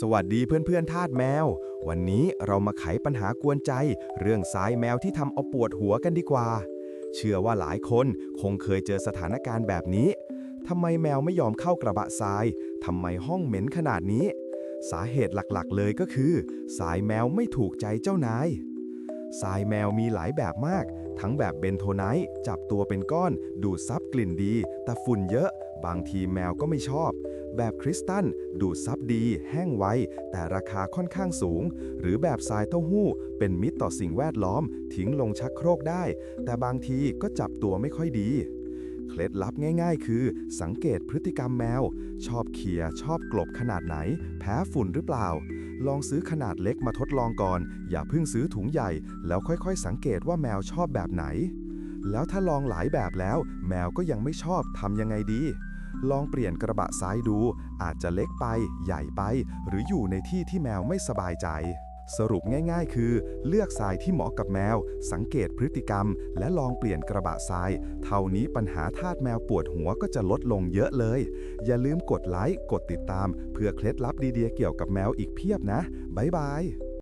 สวัสดีเพื่อนๆทาสแมว วันนี้เรามาไขปัญหากวนใจ เรื่องสายแมวที่ทำเอาปวดหัวกันดีกว่า เชื่อว่าหลายคนคงเคยเจอสถานการณ์แบบนี้ทำไมแมวไม่ยอมเข้ากระบะทรายทำไมห้องเหม็นขนาดนี้ สาเหตุหลักๆ เลยก็คือ สายแมวไม่ถูกใจเจ้านายสายแมวมีหลายแบบมาก ทั้งแบบเบนโทไนท์จับตัวเป็นก้อน ดูดซับกลิ่นดี แต่ฝุ่นเยอะ บางทีแมวก็ไม่ชอบ แบบคริสตัลดูดซับดี แห้งไว แต่ราคาค่อนข้างสูง หรือแบบทรายเต้าหู้ เป็นมิตรต่อสิ่งแวดล้อม ทิ้งลงชักโครกได้ แต่บางทีก็จับตัวไม่ค่อยดีเคล็ดลับง่ายๆ คือ สังเกตพฤติกรรมแมว ชอบเขียชอบกลบขนาดไหน แพ้ฝุ่นหรือเปล่า ลองซื้อขนาดเล็กมาทดลองก่อน อย่าเพิ่งซื้อถุงใหญ่ แล้วค่อยๆ สังเกตว่าแมวชอบแบบไหน แล้วถ้าลองหลายแบบแล้ว แมวก็ยังไม่ชอบทำยังไงดี ลองเปลี่ยนกระบะซ้ายดู อาจจะเล็กไป ใหญ่ไป หรืออยู่ในที่ที่แมวไม่สบายใจ สรุปง่ายๆ คือ เลือกทรายที่เหมาะกับแมว สังเกตพฤติกรรม และลองเปลี่ยนกระบะทราย เท่านี้ปัญหาทาสแมวปวดหัวก็จะลดลงเยอะเลย อย่าลืมกดไลค์ กดติดตาม เพื่อเคล็ดลับดีๆเกี่ยวกับแมวอีกเพียบนะ บ๊ายบาย